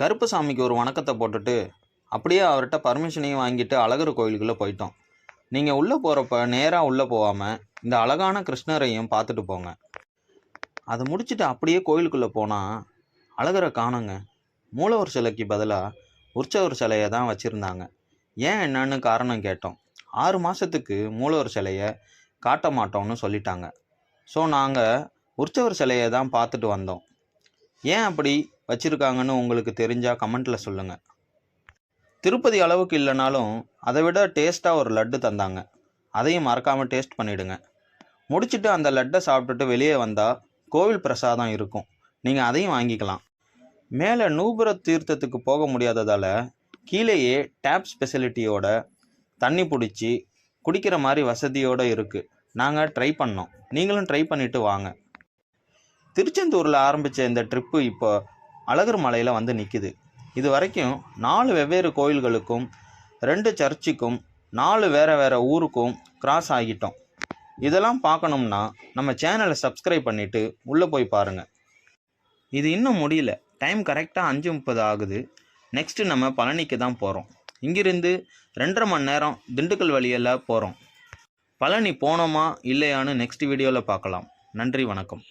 கருப்புசாமிக்கு ஒரு வணக்கத்தை போட்டுட்டு அப்படியே அவர்கிட்ட பர்மிஷனையும் வாங்கிட்டு அழகர் கோயிலுக்குள்ளே போயிட்டோம். நீங்கள் உள்ளே போகிறப்ப நேராக உள்ளே போகாமல் இந்த அழகான கிருஷ்ணரையும் பார்த்துட்டு போங்க. அதை முடிச்சுட்டு அப்படியே கோயிலுக்குள்ளே போனால் அழகரை காணுங்க. மூலவர் சிலைக்கு பதிலாக உற்சவர் சிலையை தான் வச்சுருந்தாங்க. ஏன் என்னன்னு காரணம் கேட்டோம். ஆறு மாதத்துக்கு மூலவர் சிலையை காட்ட மாட்டோம்னு சொல்லிட்டாங்க. ஸோ நாங்கள் உற்சவர் சிலையை தான் பார்த்துட்டு வந்தோம். ஏன் அப்படி? வச்சுருக்காங்கன்னு உங்களுக்கு தெரிஞ்சால் கமெண்ட்டில் சொல்லுங்கள் திருப்பதி அளவுக்கு இல்லைனாலும் அதை விட டேஸ்ட்டாக ஒரு லட்டு தந்தாங்க. அதையும் மறக்காமல் டேஸ்ட் பண்ணிவிடுங்க முடிச்சுட்டு அந்த லட்டை சாப்பிட்டுட்டு வெளியே வந்தால் கோவில் பிரசாதம் இருக்கும். நீங்கள் அதையும் வாங்கிக்கலாம். மேலே நூபுர தீர்த்தத்துக்கு போக முடியாததால் கீழேயே டேப் ஸ்பெசிலிட்டியோட தண்ணி பிடிச்சி குடிக்கிற மாதிரி வசதியோடு இருக்குது நாங்கள் ட்ரை பண்ணோம். நீங்களும் ட்ரை பண்ணிவிட்டு வாங்க. திருச்செந்தூரில் ஆரம்பித்த இந்த ட்ரிப்பு இப்போ அழகர் மலையில் வந்து நிற்கிது இது வரைக்கும் நாலு வெவ்வேறு கோயில்களுக்கும் ரெண்டு சர்ச்சுக்கும் நாலு வேறு வேறு ஊருக்கும் கிராஸ் ஆகிட்டோம். இதெல்லாம் பார்க்கணும்னா நம்ம சேனலை சப்ஸ்கிரைப் பண்ணிவிட்டு உள்ளே போய் பாருங்கள் இது இன்னும் முடியல. டைம் கரெக்டாக அஞ்சு முப்பது ஆகுது. நெக்ஸ்ட்டு நம்ம பழனிக்கு தான் போகிறோம் இங்கிருந்து ரெண்டரை மணி நேரம் திண்டுக்கல் வழியில் போகிறோம் பழனி போனோமா இல்லையான்னு நெக்ஸ்ட் வீடியோவில் பார்க்கலாம். நன்றி வணக்கம்.